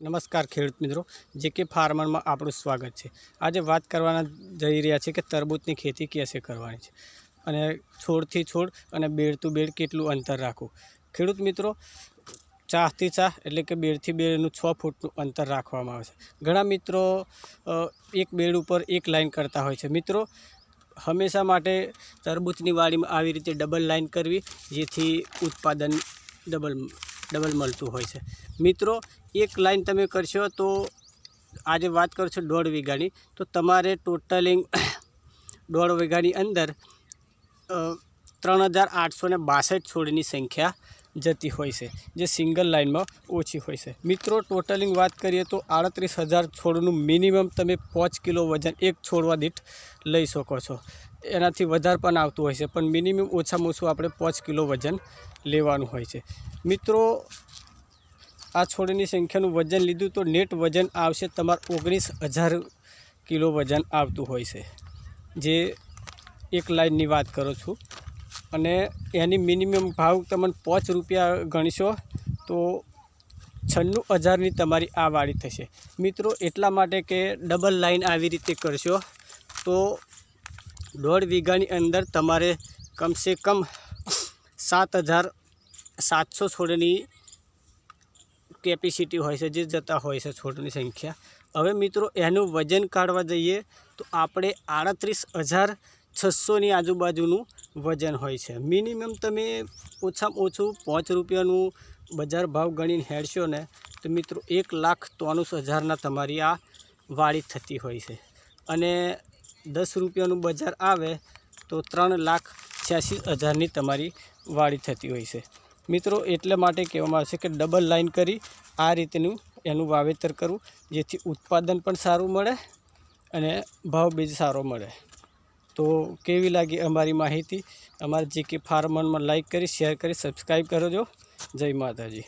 નમસ્કાર ખેડૂત મિત્રો જે કે ફાર્મરમાં આપણું સ્વાગત છે. આજે વાત કરવાના જઈ રહ્યા છે કે તરબૂચની ખેતી કેસે કરવાની છે અને છોડથી છોડ અને બેડ ટુ બેડ કેટલું અંતર રાખવું. ખેડૂત મિત્રો ચાહથી ચાહ એટલે કે બેડથી બેડનું છ ફૂટનું અંતર રાખવામાં આવે છે. ઘણા મિત્રો એક બેડ ઉપર એક લાઈન કરતા હોય છે. મિત્રો, હંમેશા માટે તરબૂચની વાડીમાં આવી રીતે ડબલ લાઈન કરવી, જેથી ઉત્પાદન ડબલ ડબલ મળતું હોય છે. મિત્રો, એક લાઈન તમે કરશો તો આજે વાત કરશો દોઢ વીઘાની. તો તમારે ટોટલિંગ દોઢ વીઘાની અંદર ત્રણ હજાર આઠસો બાસઠ છોડની સંખ્યા જતી હોય છે, જે સિંગલ લાઇનમાં ઓછી હોય છે. મિત્રો, ટોટલિંગ વાત કરીએ તો આડત્રીસ હજાર છોડનું મિનિમમ તમે પાંચ કિલો વજન એક છોડવા દીઠ લઈ શકો છો. એનાથી વધારે પણ આવતું હોય છે, પણ મિનિમમ ઓછામાં ઓછું આપણે પાંચ કિલો વજન લેવાનું હોય છે. મિત્રો, આ છોડની સંખ્યાનું વજન લીધું તો નેટ વજન આવશે તમારે ઓગણીસ હજાર કિલો વજન આવતું હોય છે. જે એક લાઇનની વાત કરું છું. અને એની મિનિમમ ભાવ તમને પાંચ રૂપિયા ગણશો, તો છન્નું હજારની તમારી આ વાડી થશે. મિત્રો, એટલા માટે કે ડબલ લાઈન આવી રીતે કરશો, તો દોઢ વીઘાની અંદર તમારે કમસે કમ સાત હજાર સાતસો છોડની કેપેસિટી હોય છે, જે જતા હોય છે છોડની સંખ્યા. હવે મિત્રો, એનું વજન કાઢવા જઈએ, તો આપણે આડત્રીસ હજાર છસોની આજુબાજુનું વજન હોય છે. મિનિમમ તમે ઓછામાં ઓછું પાંચ રૂપિયાનું બજાર ભાવ ગણીને હેડશો ને, તો મિત્રો એક લાખ ત્રાણું હજારના તમારી આ વાડી થતી હોય છે. અને દસ રૂપિયાનું બજાર આવે તો ત્રણ લાખ છ્યાસી હજારની તમારી વાડી થતી હોય છે. મિત્રો એટલે માટે કહેવામાં આવે છે કે ડબલ લાઈન કરી આ રીતનું એનું વાવેતર કરવું જેથી ઉત્પાદન પણ સારું મળે અને ભાવ બીજ સારો મળે. તો કેવી લાગી અમારી માહિતી? અમારી જે કે ફાર્મનમાં લાઈક કરી, શેર કરી, સબસ્ક્રાઈબ કરજો. જય માતાજી.